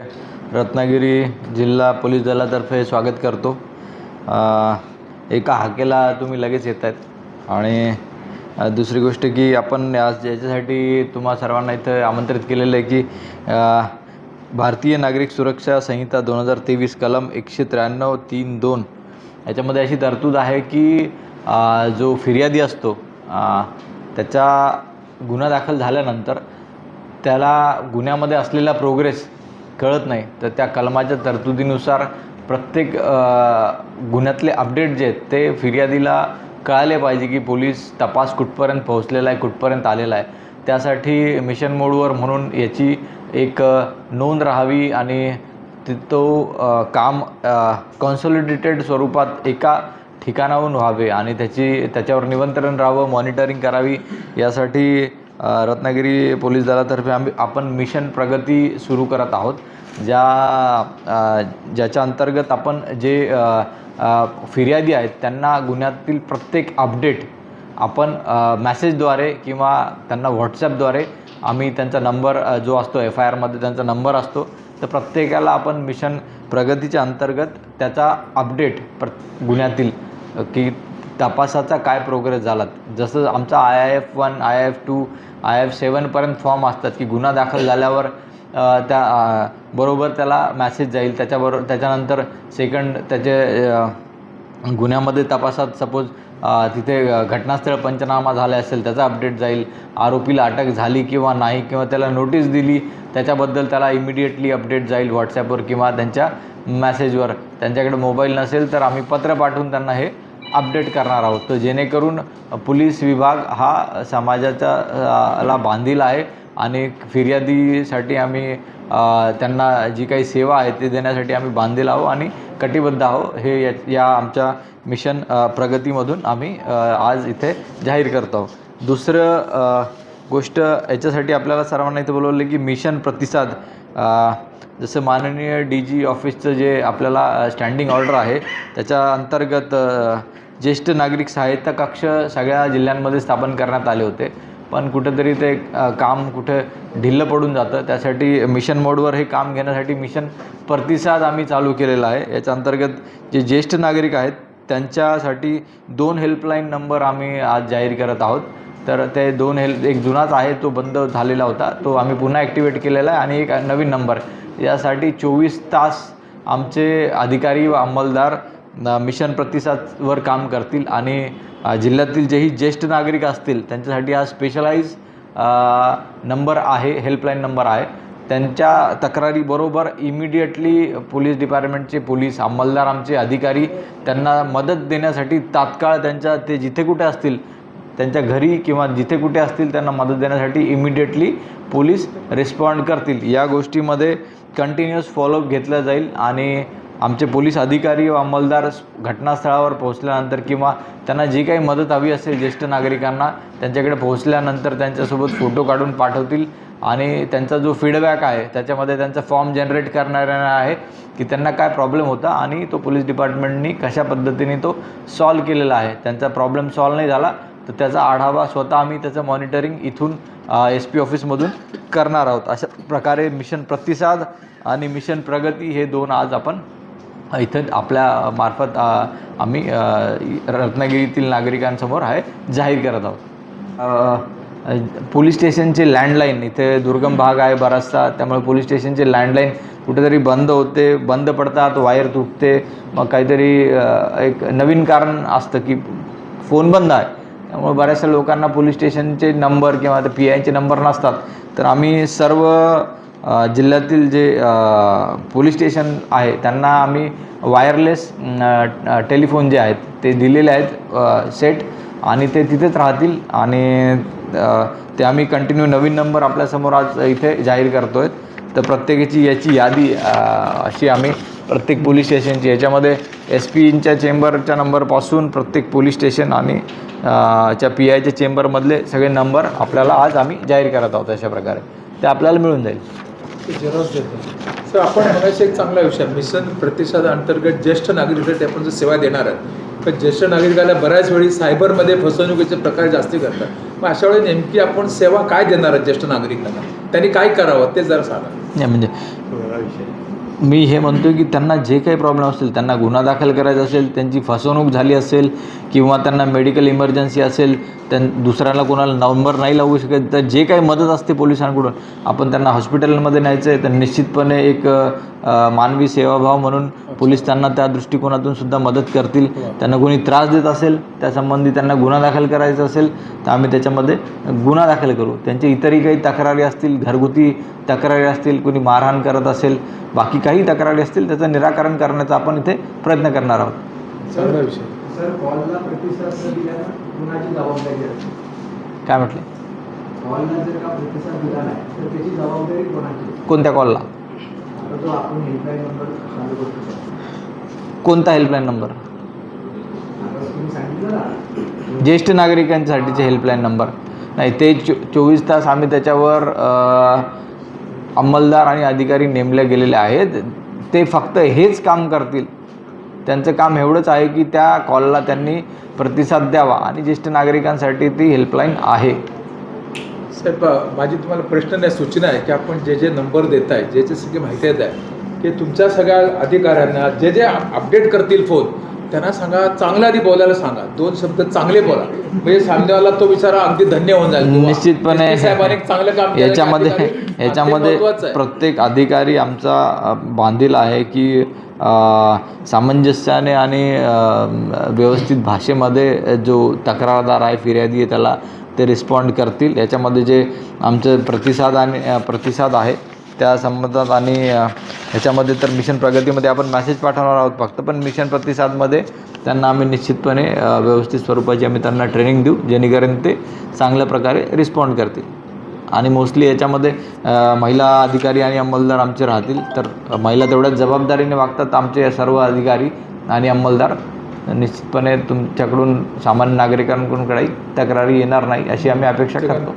रत्नागिरी जिल्हा पोलीस दलातर्फे स्वागत करतो. एका हाकेला तुम्ही लगेच येत आहेत आणि दुसरी गोष्ट की आपण आज याच्यासाठी तुम्हा सर्वांना इथं आमंत्रित केलेलं आहे की भारतीय नागरिक सुरक्षा संहिता दोन हजार तेवीस कलम एकशे त्र्याण्णव तीन दोन याच्यामध्ये अशी तरतूद आहे की जो फिर्यादी असतो त्याचा गुन्हा दाखल झाल्यानंतर त्याला गुन्ह्यामध्ये असलेला प्रोग्रेस कळत नाही. तर त्या कलमाच्या तरतुदीनुसार प्रत्येक गुन्ह्यातले अपडेट जे आहेत ते फिर्यादीला कळाले पाहिजे की पोलीस तपास कुठपर्यंत पोहोचलेला आहे कुठपर्यंत आलेला आहे. त्यासाठी मिशन मोडवर म्हणून याची एक नोंद राहावी आणि तो काम कॉन्सॉलिडेटेड स्वरूपात एका ठिकाणाहून व्हावे आणि त्याची त्याच्यावर निमंत्रण राहावं मॉनिटरिंग करावी यासाठी रत्नागिरी पोलीस दलातर्फे आम्ही आपण मिशन प्रगती सुरू करत आहोत ज्या ज्याच्या अंतर्गत आपण जे फिर्यादी आहेत त्यांना गुन्ह्यातील प्रत्येक अपडेट आपण मॅसेजद्वारे किंवा त्यांना व्हॉट्सॲपद्वारे आम्ही त्यांचा नंबर जो असतो एफ आय आरमध्ये त्यांचा नंबर असतो तर प्रत्येकाला आपण मिशन प्रगतीच्या अंतर्गत त्याचा अपडेट प्र गुन्ह्यातील की तपासाचा काय प्रोग्रेस झाला जसं आमचा I I F one I F two I F सेवनपर्यंत form असतात की गुन्हा दाखल झाल्यावर त्या बरोबर त्याला मॅसेज जाईल. त्याच्याबरोबर त्याच्यानंतर सेकंड त्याचे गुन्ह्यामध्ये तपासात सपोज तिथे घटनास्थळ पंचनामा झाले असेल त्याचा अपडेट जाईल. आरोपीला अटक झाली किंवा नाही किंवा त्याला नोटीस दिली त्याच्याबद्दल त्याला इमिडिएटली अपडेट जाईल व्हॉट्सॲपवर किंवा त्यांच्या मॅसेजवर त्यांच्याकडे मोबाईल नसेल तर आम्ही पत्र पाठवून त्यांना हे अपडेट करणार आहोत. तर जेणेकरून पोलीस विभाग हा समाजाच्या ला बांधील आहे आणि फिर्यादीसाठी आम्ही त्यांना जी काही सेवा आहे ती देण्यासाठी आम्ही बांधील आहो आणि कटिबद्ध आहो हे या या आमच्या मिशन प्रगतीमधून आम्ही आज इथे जाहीर करतो आहोत. दुसरं गोष्ट याच्यासाठी आपल्याला सर्वांना इथे बोलवलं की मिशन प्रतिसाद जसं माननीय डी जी ऑफिसचं जे आपल्याला स्टँडिंग ऑर्डर आहे त्याच्या अंतर्गत ज्येष्ठ नागरिक सहायता कक्ष सगळ्या जिल्ह्यांमध्ये स्थापन करण्यात आले होते. पण कुठंतरी ते काम कुठे ढिल्लं पडून जातं. त्यासाठी मिशन मोडवर हे काम घेण्यासाठी मिशन प्रतिसाद आम्ही चालू केलेला आहे. याच्या अंतर्गत जे ज्येष्ठ नागरिक आहेत त्यांच्यासाठी दोन हेल्पलाईन नंबर आम्ही आज जाहीर करत आहोत. तर ते दोन हेल्प एक जुनाच आहे तो बंद झालेला होता. तो आम्ही पुन्हा ॲक्टिवेट केलेला आहे आणि एक नवीन नंबर यासाठी चोवीस तास आमचे अधिकारी व अंमलदार मिशन प्रतिसादवर काम करतील आणि जिल्ह्यातील जेही ज्येष्ठ नागरिक असतील त्यांच्यासाठी हा स्पेशलाइज नंबर आहे हेल्पलाईन नंबर आहे. त्यांच्या तक्रारीबरोबर इमिडिएटली पोलीस डिपार्टमेंटचे पोलीस अंमलदार आमचे अधिकारी त्यांना मदत देण्यासाठी तात्काळ त्यांच्या ते जिथे कुठे असतील त्यांच्या घरी किंवा जिथे कुठे असतील त्यांना मदत देण्यासाठी इमिडिएटली पोलीस रिस्पॉन्ड करतील. या गोष्टीमध्ये कंटिन्युअस फॉलोअप घेतला जाईल आणि आमचे पोलीस अधिकारी व अंमलदार घटनास्थळावर पोहोचल्यानंतर किंवा त्यांना जी काही मदत हवी असेल ज्येष्ठ नागरिकांना त्यांच्याकडे पोहोचल्यानंतर त्यांच्यासोबत फोटो काढून पाठवतील आणि त्यांचा जो फीडबॅक आहे त्याच्यामध्ये त्यांचा फॉर्म जनरेट करणाऱ्यांना आहे की त्यांना काय प्रॉब्लेम होता आणि तो पोलीस डिपार्टमेंटनी कशा पद्धतीने तो सॉल्व केलेला आहे. त्यांचा प्रॉब्लेम सॉल्व नाही झाला तर त्याचा आढावा स्वतः आम्ही त्याचं मॉनिटरिंग इथून एस पी ऑफिसमधून करणार आहोत. अशा प्रकारे मिशन प्रतिसाद आणि मिशन प्रगती हे दोन आज आपण इथं आपल्या मार्फत आम्ही रत्नागिरीतील नागरिकांसमोर आहे जाहीर करत आहोत. पोलीस स्टेशनचे लँडलाईन इथे दुर्गम भाग आहे बराचसा त्यामुळे पोलीस स्टेशनचे लँडलाईन कुठेतरी बंद होते बंद पडतात वायर तुटते. मग काहीतरी एक नवीन कारण असतं की फोन बंद आहे. त्यामुळे बऱ्याचशा लोकांना पोलीस स्टेशनचे नंबर किंवा पी आयचे नंबर नसतात. तर आम्ही सर्व जिल्ह्यातील जे पोलीस स्टेशन आहे त्यांना आम्ही वायरलेस टेलिफोन जे आहेत ते दिलेले आहेत सेट. आणि ते तिथेच राहतील आणि ते आम्ही कंटिन्यू नवीन नंबर आपल्यासमोर आज इथे जाहीर करतो आहे तर प्रत्येकाची याची यादी अशी आम्ही प्रत्येक पोलीस स्टेशनची. याच्यामध्ये एस पीच्या चेंबरच्या नंबरपासून प्रत्येक पोलीस स्टेशन आणि अ, च्या पी आयच्या चेंबरमधले सगळे नंबर आपल्याला आज आम्ही जाहीर करत आहोत अशा प्रकारे. ते आपल्याला मिळून जाईल. जेरॉक्स देतो. सर आपण बघायचं एक चांगला विषय मिशन प्रतिसाद अंतर्गत ज्येष्ठ नागरिकांसाठी आपण जर सेवा देणार आहात तर ज्येष्ठ नागरिकाला बऱ्याच वेळी सायबरमध्ये फसवणुकीचे प्रकार जास्ती करतात. मग अशा वेळी नेमकी आपण सेवा काय देणार आहात ज्येष्ठ नागरिकांना? त्यांनी काय करावं ते जरा सांगा. म्हणजे मी हे म्हणतो की त्यांना जे काही प्रॉब्लेम असतील त्यांना गुन्हा दाखल करायचा असेल त्यांची फसवणूक झाली असेल किंवा त्यांना मेडिकल इमर्जन्सी असेल त्यां दुसऱ्याला कोणाला नंबर नाही लावू शकत तर जे काही मदत असते पोलिसांकडून आपण त्यांना हॉस्पिटलमध्ये न्यायचं आहे तर निश्चितपणे एक मानवी सेवाभाव म्हणून पोलीस त्यांना त्या दृष्टिकोनातून सुद्धा मदत करतील. त्यांना कोणी त्रास देत असेल त्यासंबंधी त्यांना गुन्हा दाखल करायचा असेल तर आम्ही त्याच्यामध्ये गुन्हा दाखल करू. त्यांचे इतरही काही तक्रारी असतील घरगुती तक्रारी असतील कोणी मारहाण करत असेल बाकी काही तक्रारी असतील त्याचं निराकरण करण्याचा आपण इथे प्रयत्न करणार आहोत. काय म्हटले? कॉलला जर का प्रतिसाद दिला नाही तर त्याची जबाबदारी कोणाची? कोणत्या कॉलला? आता जो आपण हेल्पलाईन नंबर चालू करतो कोणता हेल्पलाईन नंबर ज्येष्ठ नागरिकांसाठीचे हेल्पलाईन नंबर नाही ते चो चोवीस तास आम्ही त्याच्यावर अंमलदार आणि अधिकारी नेमले गेलेले आहेत. ते फक्त हेच काम करतील. त्यांचं काम एवढंच आहे की त्या कॉलला त्यांनी प्रतिसाद द्यावा आणि ज्येष्ठ नागरिकांसाठी ती हेल्पलाईन आहे. साहेब माझी तुम्हाला प्रश्न नाही सूचना आहे की आपण जे जे नंबर देत आहे जे जे सगळी माहिती देत आहे की तुमच्या सगळ्या अधिकाऱ्यांना जे जे अपडेट करतील फोन त्यांना सांगा चांगलं आधी बोलायला सांगा. दोन शब्द चांगले बोला. म्हणजे सामनेवाला तो विचारा अगदी धन्य होऊन जाईल. निश्चितपणे. चांगलं काम याच्यामध्ये याच्यामध्ये. प्रत्येक अधिकारी आमचा बांधील आहे की सामंजस्याने आणि व्यवस्थित भाषेमध्ये जो तक्रारदार आहे फिर्यादी आहे त्याला ते रिस्पॉन्ड करतील. याच्यामध्ये जे आमचं प्रतिसाद आणि प्रतिसाद आहे त्या संबंधात आणि ह्याच्यामध्ये तर मिशन प्रगतीमध्ये आपण मेसेज पाठवणार आहोत फक्त पण मिशन प्रतिसादमध्ये त्यांना आम्ही निश्चितपणे व्यवस्थित स्वरूपाची आम्ही त्यांना ट्रेनिंग देऊ जेणेकरून ते चांगल्या प्रकारे रिस्पॉन्ड करतील. आणि मोस्टली याच्यामध्ये महिला अधिकारी आणि अंमलदार आमचे राहतील. तर महिला तेवढ्याच जबाबदारीने वागतात आमचे सर्व अधिकारी आणि अंमलदार. निश्चितपणे तुमच्याकडून सामान्य नागरिकांकडून काही तक्रारी येणार नाही अशी आम्ही अपेक्षा करतो.